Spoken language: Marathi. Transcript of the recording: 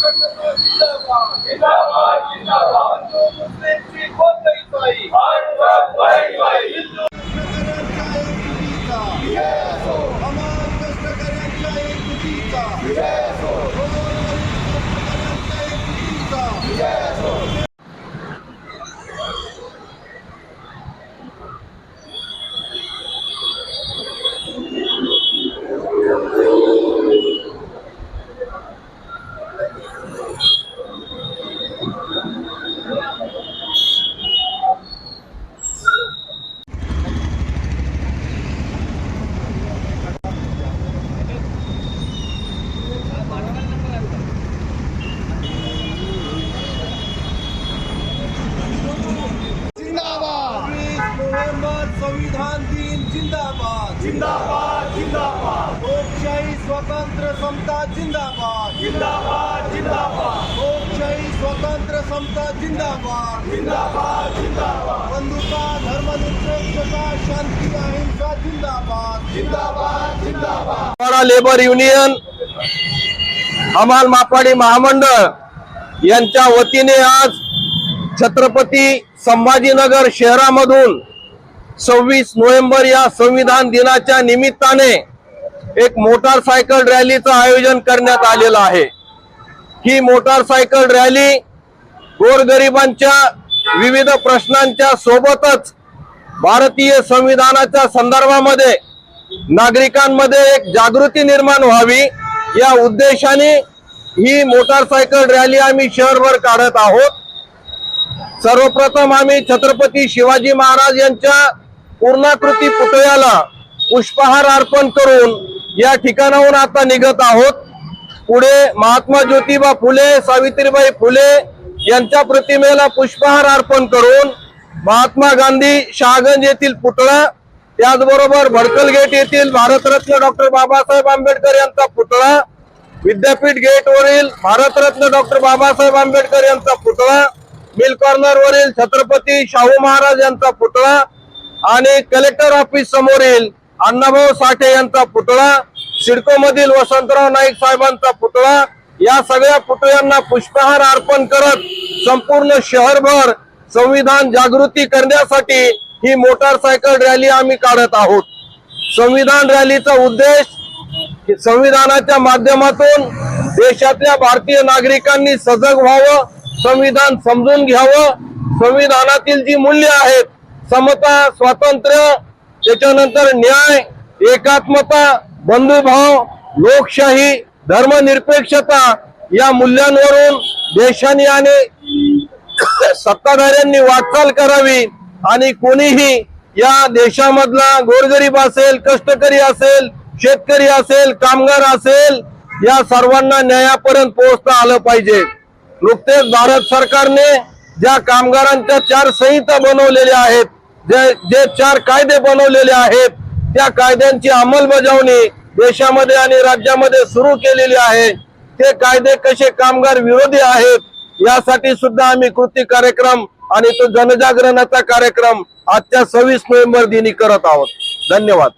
ピタバイピタバイ! संविधान दिन जिंदाबाद. जिंदाबाद जिंदाबाद. लोकशाही स्वतंत्र समता जिंदाबाद. जिंदाबाद जिंदाबाद. लोकशाही स्वतंत्र समता जिंदाबाद. जिंदाबाद जिंदाबाद. बंधुता धर्मनिरपेक्षता शांती अहिंसा जिंदाबाद. जिंदाबाद जिंदाबाद. लेबर युनियन हमाल मापाडी महामंडळ यांच्या वतीने आज छत्रपती संभाजीनगर शहरामधून सव्वीस नोव्हेंबर या संविधान दिनाच्या निमित्ताने एक मोटारसायकल रॅलीचं आयोजन करण्यात आलेलं आहे. ही मोटारसायकल रॅली गोरगरिबांच्या विविध प्रश्नांच्या सोबतच भारतीय संविधानाच्या संदर्भामध्ये नागरिकांमध्ये एक जागृती निर्माण व्हावी या उद्देशाने ही मोटारसायकल रॅली आम्ही शहरभर काढत आहोत. सर्वप्रथम आम्ही छत्रपती शिवाजी महाराज यांच्या पूर्णाकृती पुतळ्याला पुष्पहार अर्पण करून या ठिकाणाहून आता निघत आहोत. पुढे महात्मा ज्योतिबा फुले सावित्रीबाई फुले यांच्या प्रतिमेला पुष्पहार अर्पण करून महात्मा गांधी शहागंज येथील पुतळा त्याचबरोबर भडकल गेट येथील भारतरत्न डॉक्टर बाबासाहेब आंबेडकर यांचा पुतळा विद्यापीठ गेटवरील भारतरत्न डॉक्टर बाबासाहेब आंबेडकर यांचा पुतळा मिल कॉर्नर वरील छत्रपती शाहू महाराज यांचा पुतळा आणि कलेक्टर ऑफिस समोरील अण्णाभाऊ साठे यांचा पुतळा सिडको मधील वसंतराव नाईक साहेबांचा पुतळा या सगळ्या पुतळ्यांना पुष्पहार अर्पण करत संपूर्ण शहरभर संविधान जागृती करण्यासाठी ही मोटारसायकल रॅली आम्ही काढत आहोत. संविधान रॅलीचा उद्देश संविधानाच्या माध्यमातून देशातल्या भारतीय नागरिकांनी सजग व्हावं संविधान समजून घ्यावं संविधानातील जी मूल्य आहेत समता स्वातंत्र्य त्याच्यानंतर न्याय एकात्मता बंधुभाव लोकशाही धर्मनिरपेक्षता या मूल्यांवरून देशाने आणि सत्ताधाऱ्यांनी वाटचाल करावी आणि कोणीही या देशामधला गोरगरीब असेल कष्टकरी असेल शेतकरी असेल कामगार असेल या सर्वांना न्यायापर्यंत पोहोचता आलं पाहिजे. नुकतेच भारत सरकारने ज्या कामगारांच्या चार संहिता बनवलेल्या आहेत जे जे चार कायदे बनवलेले आहेत त्या कायद्यांची अंमलबजावणी देशामध्ये आणि राज्यामध्ये सुरू केलेली आहे. ते कायदे कसे कामगार विरोधी आहेत यासाठी सुद्धा आम्ही कृती कार्यक्रम आणि तो जनजागरणाचा कार्यक्रम आजच्या सव्वीस नोव्हेंबर दिनी करत आहोत. धन्यवाद.